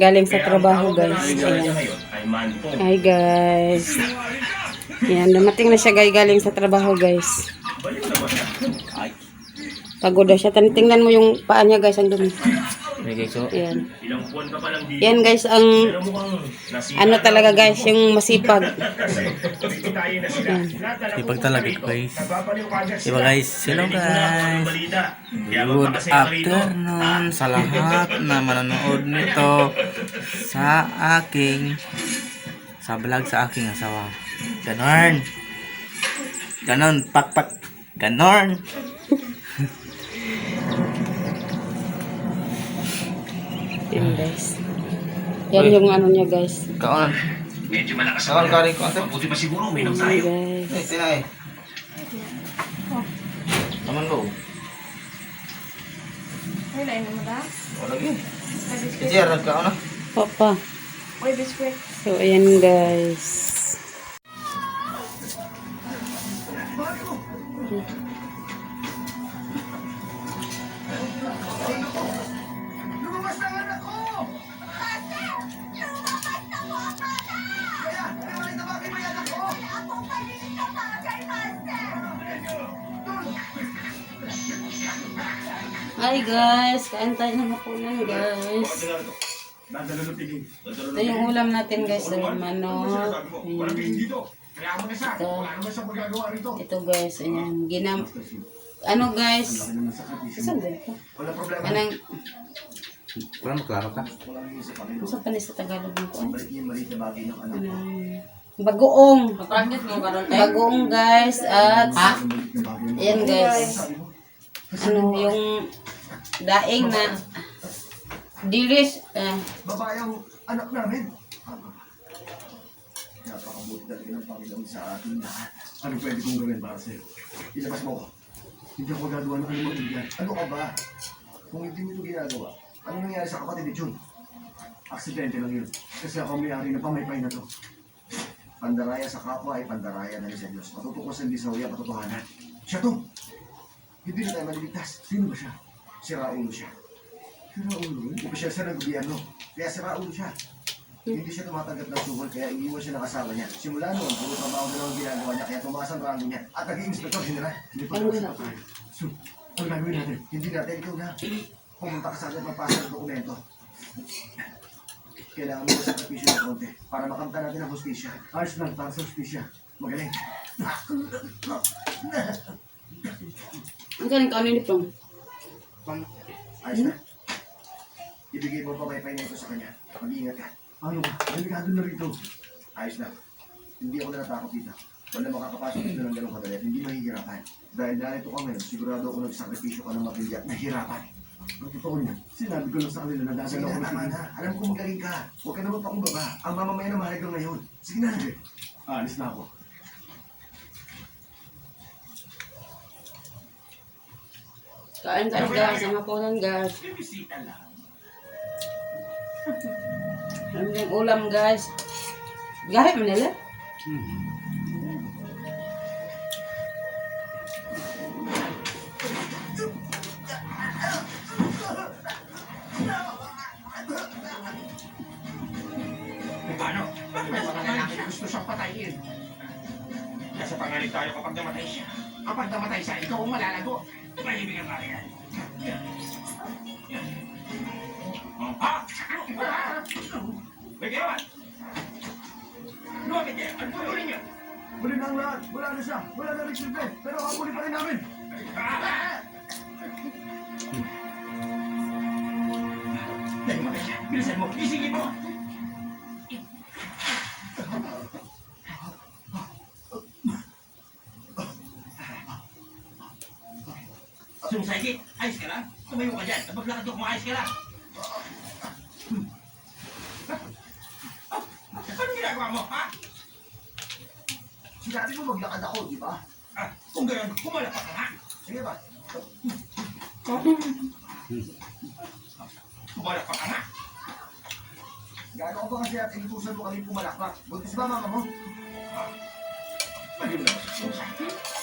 Galing sa trabaho, guys. Ayan. Hi guys. Yan, dumating na siya guys, galing sa trabaho guys. Pagod na siya. Tan- Tingnan mo yung paa niya guys, ang dumi. So Yan. ilang buwan ka pa lang dito. Yan guys, ang ano talaga guys, yung masipag. Kasi bibitayin na sila. Yan. Lahat na lang Sipag pupunta talaga, guys. Diba, guys? Hello, guys. Kaya good afternoon sa lahat na manonood nito sa aking sa vlog sa aking asawa. Ganon. Ganon, pakpak. Ganon. Yan guys. Yan yung ano niya guys. Kaon. Medyo malakas Kaon ang ka rin ko. Mabuti pa siguro, uminom tayo. guys. Eh, tinay. Naman ko. Ay, lain mo yun. Ay, biskwit. Kasi arad ka na. Papa. Uy, biskwit. So, ayan guys. Hi guys, kain tayo ng hapunan guys. Ito yung ulam natin guys, so, manok. Ito. Ito guys, ayan. Ginam... Ano guys? Saan ba ito? Anong... Wala maklaro ka. Ano sa panis sa Tagalog mo ko? Anong... Bagoong. Bagoong guys at... Ayan guys. Ano yung daing na dilis. Eh, Babae ang anak namin. Napakabuti talaga ng Panginoon sa ating lahat. Ano pwede kong gawin para sa'yo? Ilabas mo ko. Hindi ako gagawa ng anumang ibigay. Ano ka ba? Kung hindi mo ito ginagawa, ano nangyari sa kapatid ni Jun? Aksidente lang yun. Kasi ako may-ari na pamaypay na to. Pandaraya sa kapwa ay pandaraya na rin sa Diyos. Matutukosan din sa huya katotohanan. Siya to. Hindi na tayo maliligtas. Sino ba siya? Si Raulo siya. Si Raulo? Opisyal siya ng gobyerno. Kaya si Raulo siya. Hindi siya tumatanggap ng suhol kaya iniwan siya ng asawa niya. Simula noon, puro trabaho na lang ang ginagawa niya kaya tumaas ang rango niya. At naging inspektor general. Hindi pa Ano tapos na? na tayo. So, ang gagawin natin? Hindi natin ikaw na. Pumunta ka sa akin magpasa ng dokumento. Kailangan mo sa sakripisyo ng konti para makamta natin ang hustisya. Ayos lang para sa hustisya. Magaling. ang galing ka ano ni Pong? Ayos na. Ibigay mo pa wifi na ito sa kanya. Mag-iingat ka. Ano ba? Delikado na rito. Ayos na. Hindi ako natatakot dito. Wala makakapasok dito ng ganong kadali at hindi mahihirapan. Dahil narito ka ngayon, sigurado ako nagsakripisyo ka ng matindi at nahirapan. Ang totoo niya, sinabi ko lang sa kanila na dahil ako tama na. Alam ko magaling ka. Huwag ka naman pakumbaba. Ang mamamayan na mahalaga ngayon. Sige na. Alis na ako. Kain tayo guys, ang hapunan guys. Ano yung ulam guys? Gahit mo nila? Paano? Bakit may mga lalaki gusto siyang patayin? Nasa panganib tayo kapag namatay siya. Kapag namatay siya, ikaw ang malalago. Mahibig ang yan. Ha? May ginawa? Lumapit niya. Ano po niyo? Huli na ang lahat. Wala na siya. Wala na rin silbi. Pero habuli pa rin namin. Nagmatay siya. Bilisan mo. Isingin mo. Sumusaygi, ayos ka lang? Tumayo ka dyan. Maglakad ka kung ayos ka lang. Anong ginagawa mo, ha? Sinabi mo maglakad ako, di ba? Ah, kung gano'n, kumalapak ka nga. Sige ba? Kumalapak ka nga. Gaano ko ba kasi at inutusan mo kami pumalakpak? Buntis ba mama mo? Ah, Baliw na ba?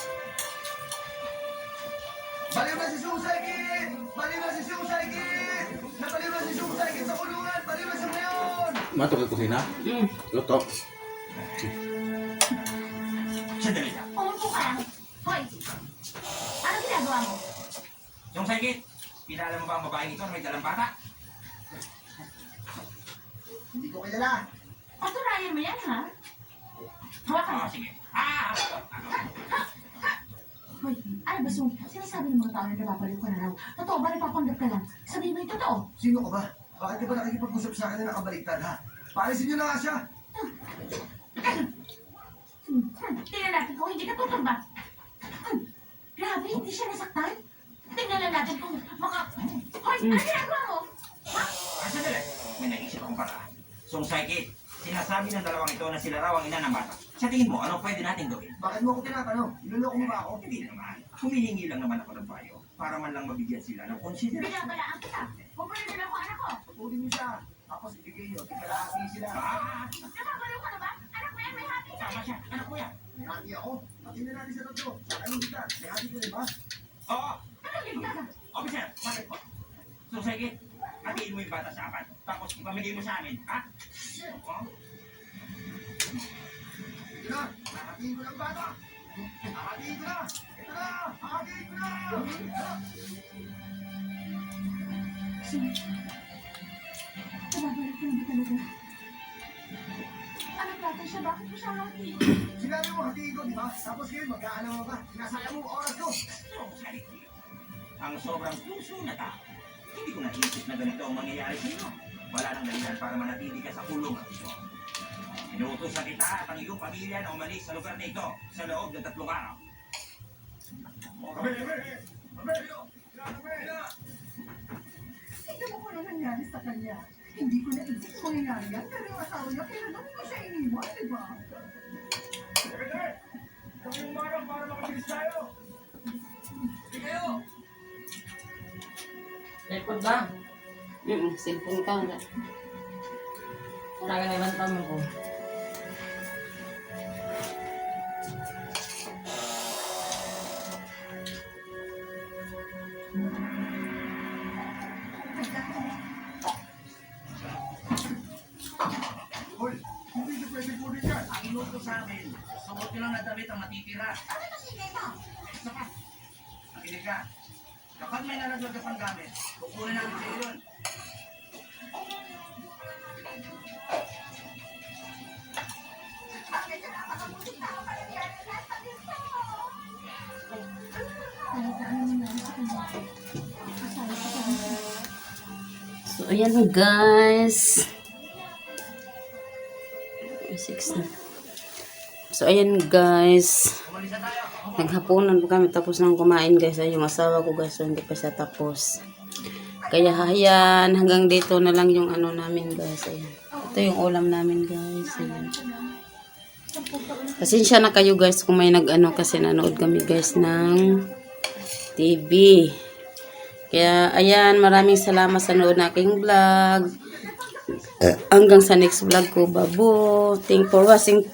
Kid sa kusina? Mm. Luto. Sandali lang. Umupo ka. Hoy! Ano ginagawa mo? Yung sakit, kilala mo ba ang babaeng ito na may dalang bata? Hindi ko kilala. Paturayan mo yan, ha? Hawakan mo. Oo, sige. Ah, ako, ako. Hoy, ano ba, Sung? Sinasabi ng mga tao na nababaliw ka na raw. Totoo ba napapanggap ka lang? Sabihin mo yung totoo. Sino ka ba? Bakit ka ba nakikipag-usap sa akin na nakabaliktad ha? Paalisin niyo na nga siya. Hmm, hmm, tingnan natin kung hindi ka tutumba. Hmm, grabe, hindi siya nasaktan. Tingnan lang natin kung maka... Hoy, ano ginagawa mo? Ah, sandali. May naisip akong paraan. So, sakit, sinasabi ng dalawang ito na sila raw ang ina ng bata. Sa tingin mo, ano pwede natin gawin? Bakit mo ako tinatanong? Iluloko mo ba ako? Hindi naman. Humihingi lang naman ako ng payo para man lang mabigyan sila ng consideration. Binabalaan kita. Huwag mo na ko anak ko. Patuloy niyo siya. Tapos ibigay niyo. Tigalasin sila. Ah, Nababaliw ka na ba? Anak mo yan, may hati ka. tama siya. Anak ko yan. May hati ako. Pati na natin sa tatlo. Sa anong kita? May hati ko rin ba? Oo. Tumigil ka. Officer, bakit po? So, sige, hatiin mo yung bata sa apat. Tapos ipamigay mo sa amin, ha? Oo. Ito na. Hahatiin ko ng bata. Hahatiin ko na. Ito na. Hahatiin ko na. Nababaliw ka na ba talaga? Anak natin bakit mo siya hati? Sinabi mo hatiin ko, di ba? Tapos ngayon mag-aalaw mo ba? Sinasayang mo ang ko. Ko sobrang puso na tao. Hindi ko naisip na ganito ang mangyayari sa iyo. Wala nang dahilan para manatili ka sa kulungan ito. Inuutos na kita at ang iyong pamilya na umalis sa lugar na ito sa loob ng tatlong araw. Kami, kami. Kami. Kami. Tignan mo kung ano nangyari sa kanya. Hindi ko naisip kung nangyari yan, pero yung asawa niya, pinanong ko siya iniwan, di ba? Kami yung marang para makabilis tayo. Record ba? Mm, cellphone ka. Wala ka naman pa mo ko. Sa amin, suot nyo lang na damit ang matitira. Ano ba sige ito? Isa pa. Nakinig ka. Kapag may nalaglag ka pang gamit, kukunin namin sa iyo yun. So, ayan guys. Six na. So, ayan guys. Naghapunan po kami tapos nang kumain guys. Ay, yung asawa ko guys, so hindi pa siya tapos. Kaya ayan, hanggang dito na lang yung ano namin guys. Ayan. Ito yung ulam namin guys. Ayan. Pasensya na kayo guys kung may nag-ano kasi nanood kami guys ng TV. Kaya ayan, maraming salamat sa nood na aking vlog. Hanggang sa next vlog ko, babo. Thank for watching